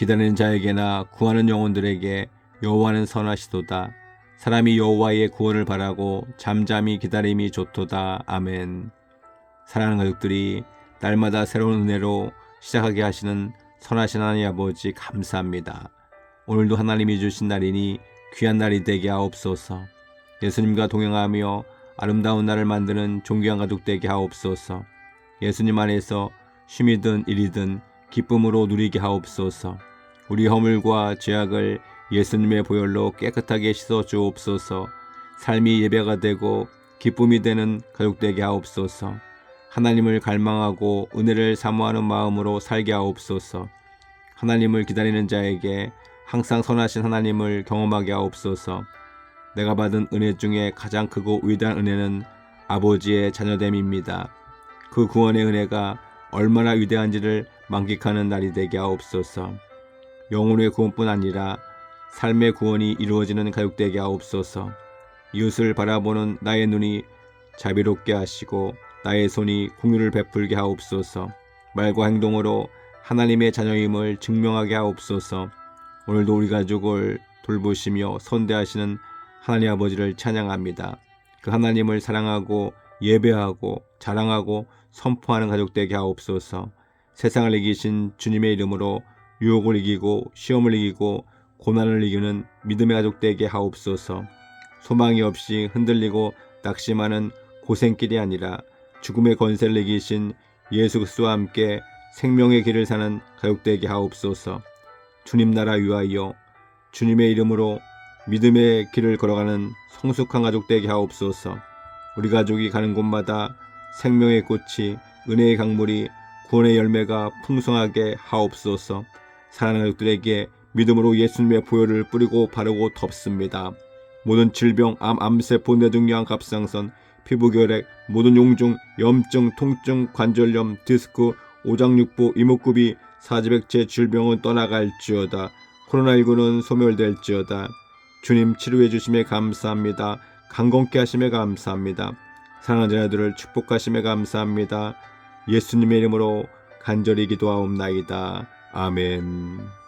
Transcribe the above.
기다리는 자에게나 구하는 영혼들에게 여호와는 선하시도다. 사람이 여호와의 구원을 바라고 잠잠히 기다림이 좋도다. 아멘. 사랑하는 가족들이 날마다 새로운 은혜로 시작하게 하시는 선하신 하나님 아버지 감사합니다. 오늘도 하나님이 주신 날이니 귀한 날이 되게 하옵소서. 예수님과 동행하며 아름다운 날을 만드는 존귀한 가족 되게 하옵소서. 예수님 안에서 쉼이든 일이든 기쁨으로 누리게 하옵소서. 우리 허물과 죄악을 예수님의 보혈로 깨끗하게 씻어 주옵소서. 삶이 예배가 되고 기쁨이 되는 가족 되게 하옵소서. 하나님을 갈망하고 은혜를 사모하는 마음으로 살게 하옵소서. 하나님을 기다리는 자에게 항상 선하신 하나님을 경험하게 하옵소서. 내가 받은 은혜 중에 가장 크고 위대한 은혜는 아버지의 자녀됨입니다. 그 구원의 은혜가 얼마나 위대한지를 만끽하는 날이 되게 하옵소서. 영혼의 구원뿐 아니라 삶의 구원이 이루어지는 가족 되게 하옵소서. 이웃을 바라보는 나의 눈이 자비롭게 하시고 나의 손이 공유를 베풀게 하옵소서. 말과 행동으로 하나님의 자녀임을 증명하게 하옵소서. 오늘도 우리 가족을 돌보시며 선대하시는 하나님 아버지를 찬양합니다. 그 하나님을 사랑하고 예배하고 자랑하고 선포하는 가족 되게 하옵소서. 세상을 이기신 주님의 이름으로 유혹을 이기고 시험을 이기고 고난을 이기는 믿음의 가족 되게 하옵소서. 소망이 없이 흔들리고 낙심하는 고생길이 아니라 죽음의 권세를 이기신 예수 그리스도와 함께 생명의 길을 사는 가족 되게 하옵소서. 주님 나라 위하여 주님의 이름으로 믿음의 길을 걸어가는 성숙한 가족 되게 하옵소서. 우리 가족이 가는 곳마다 생명의 꽃이 은혜의 강물이 구원의 열매가 풍성하게 하옵소서. 사랑하는 가족들에게 믿음으로 예수님의 보혈을 뿌리고 바르고 덮습니다. 모든 질병, 암, 암세포, 뇌종양, 갑상선, 피부결핵, 모든 용종, 염증, 통증, 관절염, 디스크, 오장육부, 이목구비, 사지백체 질병은 떠나갈지어다. 코로나19는 소멸될지어다. 주님 치료해 주심에 감사합니다. 강건케 하심에 감사합니다. 사랑하는 자녀들을 축복하심에 감사합니다. 예수님의 이름으로 간절히 기도하옵나이다. 아멘.